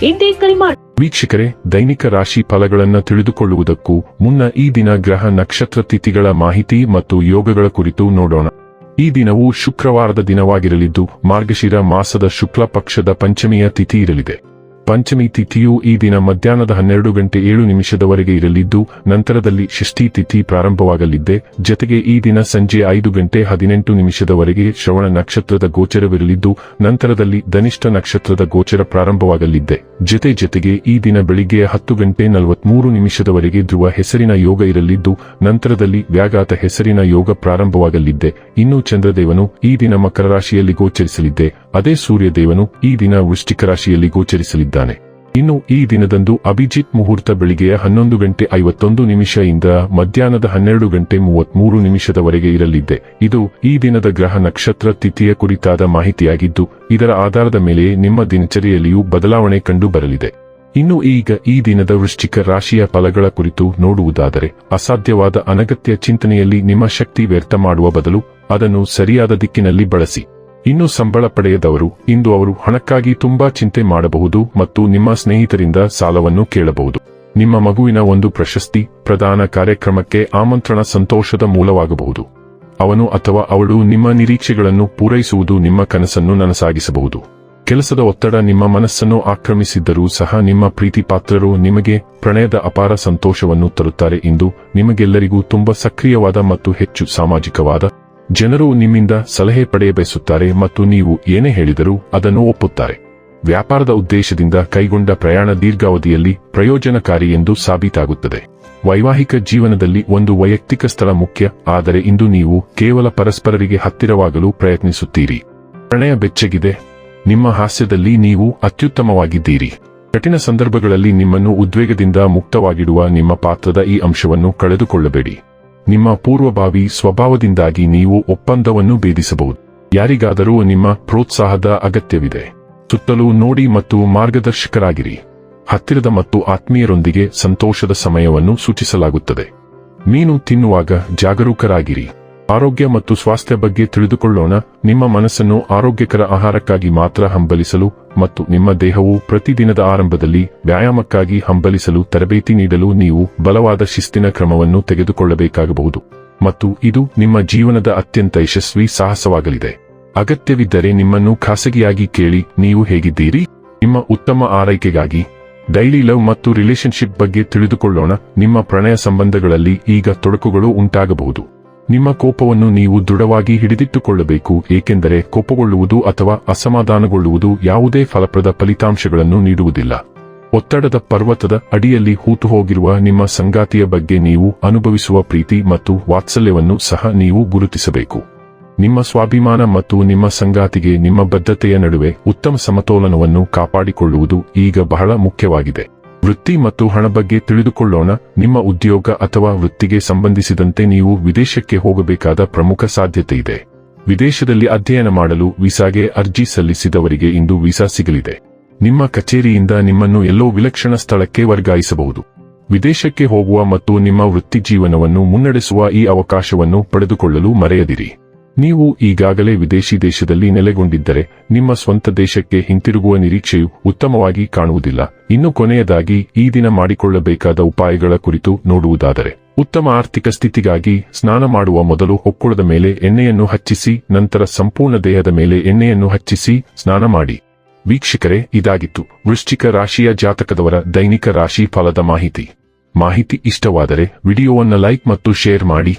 ಇಂದೇ ಕರೆ ಮಾಡಿ ವೀಕ್ಷಕರೇ, ದೈನಿಕ ರಾಶಿ ಫಲಗಳನ್ನು ತಿಳಿದುಕೊಳ್ಳುವುದಕ್ಕೂ ಮುನ್ನ ಈ ದಿನ ಗ್ರಹ ನಕ್ಷತ್ರ ತಿಥಿಗಳ ಮಾಹಿತಿ ಮತ್ತು ಯೋಗಗಳ ಕುರಿತು ನೋಡೋಣ. ಈ ದಿನವು ಶುಕ್ರವಾರದ ದಿನವಾಗಿರಲಿದ್ದು, ಮಾರ್ಗಶಿರ ಮಾಸದ ಶುಕ್ಲ ಪಕ್ಷದ ಪಂಚಮಿಯ ತಿಥಿ ಇರಲಿದೆ. ಪಂಚಮಿ ತಿಥಿಯು ಈ ದಿನ ಮಧ್ಯಾಹ್ನದ ಹನ್ನೆರಡು ಗಂಟೆ ಏಳು ನಿಮಿಷದವರೆಗೆ ಇರಲಿದ್ದು, ನಂತರದಲ್ಲಿ ಷಷ್ಠಿ ತಿಥಿ ಪ್ರಾರಂಭವಾಗಲಿದ್ದೆ. ಜತೆಗೆ ಈ ದಿನ ಸಂಜೆ ಐದು ಗಂಟೆ ಹದಿನೆಂಟು ನಿಮಿಷದವರೆಗೆ ಶ್ರವಣ ನಕ್ಷತ್ರದ ಗೋಚರವಿರಲಿದ್ದು, ನಂತರದಲ್ಲಿ ಧನಿಷ್ಠ ನಕ್ಷತ್ರದ ಗೋಚರ ಪ್ರಾರಂಭವಾಗಲಿದ್ದೆ. ಜತೆ ಜತೆಗೆ ಈ ದಿನ ಬೆಳಿಗ್ಗೆ ಹತ್ತು ಗಂಟೆ ನಲವತ್ಮೂರು ನಿಮಿಷದವರೆಗೆ ಧ್ರುವ ಹೆಸರಿನ ಯೋಗ ಇರಲಿದ್ದು, ನಂತರದಲ್ಲಿ ವ್ಯಾಘಾತ ಹೆಸರಿನ ಯೋಗ ಪ್ರಾರಂಭವಾಗಲಿದ್ದೆ. ಇನ್ನು ಚಂದ್ರದೇವನು ಈ ದಿನ ಮಕರ ರಾಶಿಯಲ್ಲಿ ಗೋಚರಿಸಲಿದ್ದೆ. ಅದೇ ಸೂರ್ಯದೇವನು ಈ ದಿನ ವೃಶ್ಚಿಕ ರಾಶಿಯಲ್ಲಿ ಗೋಚರಿಸಲಿದ್ದಾನೆ. ಇನ್ನು ಈ ದಿನದಂದು ಅಭಿಜಿತ್ ಮುಹೂರ್ತ ಬೆಳಿಗ್ಗೆಯ ಹನ್ನೊಂದು ಗಂಟೆ ಐವತ್ತೊಂದು ನಿಮಿಷದಿಂದ ಮಧ್ಯಾಹ್ನದ ಹನ್ನೆರಡು ಗಂಟೆ ಮೂವತ್ಮೂರು ನಿಮಿಷದವರೆಗೆ ಇರಲಿದ್ದೆ. ಇದು ಈ ದಿನದ ಗ್ರಹ ನಕ್ಷತ್ರ ತಿಥಿಯ ಕುರಿತಾದ ಮಾಹಿತಿಯಾಗಿದ್ದು, ಇದರ ಆಧಾರದ ಮೇಲೆ ನಿಮ್ಮ ದಿನಚರಿಯಲ್ಲಿಯೂ ಬದಲಾವಣೆ ಕಂಡು ಬರಲಿದೆ ಇನ್ನು ಈಗ ಈ ದಿನದ ವೃಶ್ಚಿಕ ರಾಶಿಯ ಫಲಗಳ ಕುರಿತು ನೋಡುವುದಾದರೆ, ಅಸಾಧ್ಯವಾದ ಅನಗತ್ಯ ಚಿಂತನೆಯಲ್ಲಿ ನಿಮ್ಮ ಶಕ್ತಿ ವ್ಯರ್ಥ ಮಾಡುವ ಬದಲು ಅದನ್ನು ಸರಿಯಾದ ದಿಕ್ಕಿನಲ್ಲಿ ಬಳಸಿ. ಇನ್ನು ಸಂಬಳ ಪಡೆಯದವರು, ಇಂದು ಅವರು ಹಣಕ್ಕಾಗಿ ತುಂಬಾ ಚಿಂತೆ ಮಾಡಬಹುದು ಮತ್ತು ನಿಮ್ಮ ಸ್ನೇಹಿತರಿಂದ ಸಾಲವನ್ನು ಕೇಳಬಹುದು. ನಿಮ್ಮ ಮಗುವಿನ ಒಂದು ಪ್ರಶಸ್ತಿ, ಪ್ರದಾನ ಕಾರ್ಯಕ್ರಮಕ್ಕೆ ಆಮಂತ್ರಣ ಸಂತೋಷದ ಮೂಲವಾಗಬಹುದು. ಅವನು ಅಥವಾ ಅವಳು ನಿಮ್ಮ ನಿರೀಕ್ಷೆಗಳನ್ನು ಪೂರೈಸುವುದು ನಿಮ್ಮ ಕನಸನ್ನು ನನಸಾಗಿಸಬಹುದು. ಕೆಲಸದ ಒತ್ತಡ ನಿಮ್ಮ ಮನಸ್ಸನ್ನು ಆಕ್ರಮಿಸಿದ್ದರೂ ಸಹ ನಿಮ್ಮ ಪ್ರೀತಿ ಪಾತ್ರರು ನಿಮಗೆ ಪ್ರಣಯದ ಅಪಾರ ಸಂತೋಷವನ್ನು ತರುತ್ತಾರೆ ಇಂದು ನಿಮಗೆಲ್ಲರಿಗೂ ತುಂಬಾ ಸಕ್ರಿಯವಾದ ಮತ್ತು ಹೆಚ್ಚು ಸಾಮಾಜಿಕವಾದ ಜನರು ನಿಮ್ಮಿಂದ ಸಲಹೆ ಪಡೆಯಬಯಸುತ್ತಾರೆ ಮತ್ತು ನೀವು ಏನೇ ಹೇಳಿದರೂ ಅದನ್ನು ಒಪ್ಪುತ್ತಾರೆ. ವ್ಯಾಪಾರದ ಉದ್ದೇಶದಿಂದ ಕೈಗೊಂಡ ಪ್ರಯಾಣ ದೀರ್ಘಾವಧಿಯಲ್ಲಿ ಪ್ರಯೋಜನಕಾರಿ ಎಂದು ಸಾಬೀತಾಗುತ್ತದೆ. ವೈವಾಹಿಕ ಜೀವನದಲ್ಲಿ ಒಂದು ವೈಯಕ್ತಿಕ ಸ್ಥಳ ಮುಖ್ಯ, ಆದರೆ ಇಂದು ನೀವು ಕೇವಲ ಪರಸ್ಪರರಿಗೆ ಹತ್ತಿರವಾಗಲು ಪ್ರಯತ್ನಿಸುತ್ತೀರಿ. ಪ್ರಣಯ ಬೆಚ್ಚಗಿದೆ. ನಿಮ್ಮ ಹಾಸ್ಯದಲ್ಲಿ ನೀವು ಅತ್ಯುತ್ತಮವಾಗಿದ್ದೀರಿ. ಕಠಿಣ ಸಂದರ್ಭಗಳಲ್ಲಿ ನಿಮ್ಮನ್ನು ಉದ್ವೇಗದಿಂದ ಮುಕ್ತವಾಗಿಡುವ ನಿಮ್ಮ ಪಾತ್ರದ ಈ ಅಂಶವನ್ನು ಕಳೆದುಕೊಳ್ಳಬೇಡಿ. ನಿಮ್ಮ ಪೂರ್ವಭಾವಿ ಸ್ವಭಾವದಿಂದಾಗಿ ನೀವು ಒಪ್ಪಂದವನ್ನು ಭೇದಿಸಬಹುದು. ಯಾರಿಗಾದರೂ ನಿಮ್ಮ ಪ್ರೋತ್ಸಾಹದ ಅಗತ್ಯವಿದೆ. ಸುತ್ತಲೂ ನೋಡಿ ಮತ್ತು ಮಾರ್ಗದರ್ಶಕರಾಗಿರಿ. ಹತ್ತಿರದ ಮತ್ತು ಆತ್ಮೀಯರೊಂದಿಗೆ ಸಂತೋಷದ ಸಮಯವನ್ನು ಸೂಚಿಸಲಾಗುತ್ತದೆ. ಮೀನು ತಿನ್ನುವಾಗ ಜಾಗರೂಕರಾಗಿರಿ. ಆರೋಗ್ಯ ಮತ್ತು ಸ್ವಾಸ್ಥ್ಯ ಬಗ್ಗೆ ತಿಳಿದುಕೊಳ್ಳೋಣ. ನಿಮ್ಮ ಮನಸ್ಸನ್ನು ಆರೋಗ್ಯಕರ ಆಹಾರಕ್ಕಾಗಿ ಮಾತ್ರ ಹಂಬಲಿಸಲು ಮತ್ತು ನಿಮ್ಮ ದೇಹವು ಪ್ರತಿದಿನದ ಆರಂಭದಲ್ಲಿ ವ್ಯಾಯಾಮಕ್ಕಾಗಿ ಹಂಬಲಿಸಲು ತರಬೇತಿ ನೀಡಲು ನೀವು ಬಲವಾದ ಶಿಸ್ತಿನ ಕ್ರಮವನ್ನು ತೆಗೆದುಕೊಳ್ಳಬೇಕಾಗಬಹುದು. ಮತ್ತು ಇದು ನಿಮ್ಮ ಜೀವನದ ಅತ್ಯಂತ ಯಶಸ್ವಿ ಸಾಹಸವಾಗಲಿದೆ. ಅಗತ್ಯವಿದ್ದರೆ ನಿಮ್ಮನ್ನು ಖಾಸಗಿಯಾಗಿ ಕೇಳಿ ನೀವು ಹೇಗಿದ್ದೀರಿ? ನಿಮ್ಮ ಉತ್ತಮ ಆರೈಕೆಗಾಗಿ ಡೈಲಿ ಲವ್ ಮತ್ತು ರಿಲೇಶನ್ಶಿಪ್ ಬಗ್ಗೆ ತಿಳಿದುಕೊಳ್ಳೋಣ. ನಿಮ್ಮ ಪ್ರಣಯ ಸಂಬಂಧಗಳಲ್ಲಿ ಈಗ ತೊಡಕುಗಳು ಉಂಟಾಗಬಹುದು. ನಿಮ್ಮ ಕೋಪವನ್ನು ನೀವು ದೃಢವಾಗಿ ಹಿಡಿದಿಟ್ಟುಕೊಳ್ಳಬೇಕು, ಏಕೆಂದರೆ ಕೋಪಗೊಳ್ಳುವುದು ಅಥವಾ ಅಸಮಾಧಾನಗೊಳ್ಳುವುದು ಯಾವುದೇ ಫಲಪ್ರದ ಫಲಿತಾಂಶಗಳನ್ನು ನೀಡುವುದಿಲ್ಲ. ಒತ್ತಡದ ಪರ್ವತದ ಅಡಿಯಲ್ಲಿ ಹೂತುಹೋಗಿರುವ ನಿಮ್ಮ ಸಂಗಾತಿಯ ಬಗ್ಗೆ ನೀವು ಅನುಭವಿಸುವ ಪ್ರೀತಿ ಮತ್ತು ವಾತ್ಸಲ್ಯವನ್ನು ಸಹ ನೀವು ಗುರುತಿಸಬೇಕು. ನಿಮ್ಮ ಸ್ವಾಭಿಮಾನ ಮತ್ತು ನಿಮ್ಮ ಸಂಗಾತಿಗೆ ನಿಮ್ಮ ಬದ್ಧತೆಯ ನಡುವೆ ಉತ್ತಮ ಸಮತೋಲನವನ್ನು ಕಾಪಾಡಿಕೊಳ್ಳುವುದು ಈಗ ಬಹಳ ಮುಖ್ಯವಾಗಿದೆ. ವೃತ್ತಿ ಮತ್ತು ಹಣ ಬಗ್ಗೆ ತಿಳಿದುಕೊಳ್ಳೋಣ. ನಿಮ್ಮ ಉದ್ಯೋಗ ಅಥವಾ ವೃತ್ತಿಗೆ ಸಂಬಂಧಿಸಿದಂತೆ ನೀವು ವಿದೇಶಕ್ಕೆ ಹೋಗಬೇಕಾದ ಪ್ರಮುಖ ಸಾಧ್ಯತೆ ಇದೆ. ವಿದೇಶದಲ್ಲಿ ಅಧ್ಯಯನ ಮಾಡಲು ವೀಸಾಗೆ ಅರ್ಜಿ ಸಲ್ಲಿಸಿದವರಿಗೆ ಇಂದು ವೀಸಾ ಸಿಗಲಿದೆ. ನಿಮ್ಮ ಕಚೇರಿಯಿಂದ ನಿಮ್ಮನ್ನು ಎಲ್ಲೋ ವಿಲಕ್ಷಣ ಸ್ಥಳಕ್ಕೆ ವರ್ಗಾಯಿಸಬಹುದು. ವಿದೇಶಕ್ಕೆ ಹೋಗುವ ಮತ್ತು ನಿಮ್ಮ ವೃತ್ತಿ ಜೀವನವನ್ನು ಮುನ್ನಡೆಸುವ ಈ ಅವಕಾಶವನ್ನು ಪಡೆದುಕೊಳ್ಳಲು ಮರೆಯದಿರಿ. ನೀವು ಈಗಾಗಲೇ ವಿದೇಶಿ ದೇಶದಲ್ಲಿ ನೆಲೆಗೊಂಡಿದ್ದರೆ, ನಿಮ್ಮ ಸ್ವಂತ ದೇಶಕ್ಕೆ ಹಿಂತಿರುಗುವ ನಿರೀಕ್ಷೆಯು ಉತ್ತಮವಾಗಿ ಕಾಣುವುದಿಲ್ಲ. ಇನ್ನು ಕೊನೆಯದಾಗಿ, ಈ ದಿನ ಮಾಡಿಕೊಳ್ಳಬೇಕಾದ ಉಪಾಯಗಳ ಕುರಿತು ನೋಡುವುದಾದರೆ, ಉತ್ತಮ ಆರ್ಥಿಕ ಸ್ಥಿತಿಗಾಗಿ ಸ್ನಾನ ಮಾಡುವ ಮೊದಲು ಹೊಕ್ಕುಳದ ಮೇಲೆ ಎಣ್ಣೆಯನ್ನು ಹಚ್ಚಿಸಿ, ನಂತರ ಸಂಪೂರ್ಣ ದೇಹದ ಮೇಲೆ ಎಣ್ಣೆಯನ್ನು ಹಚ್ಚಿಸಿ, ಸ್ನಾನ ಮಾಡಿ. ವೀಕ್ಷಕರೇ, ಇದಾಗಿತ್ತು. ವೃಶ್ಚಿಕ ರಾಶಿಯ ಜಾತಕದವರ ದೈನಿಕ ರಾಶಿ ಫಲದ ಮಾಹಿತಿ. ಮಾಹಿತಿ ಇಷ್ಟವಾದರೆ, ವಿಡಿಯೋವನ್ನು ಲೈಕ್ ಮತ್ತು ಶೇರ್ ಮಾಡಿ.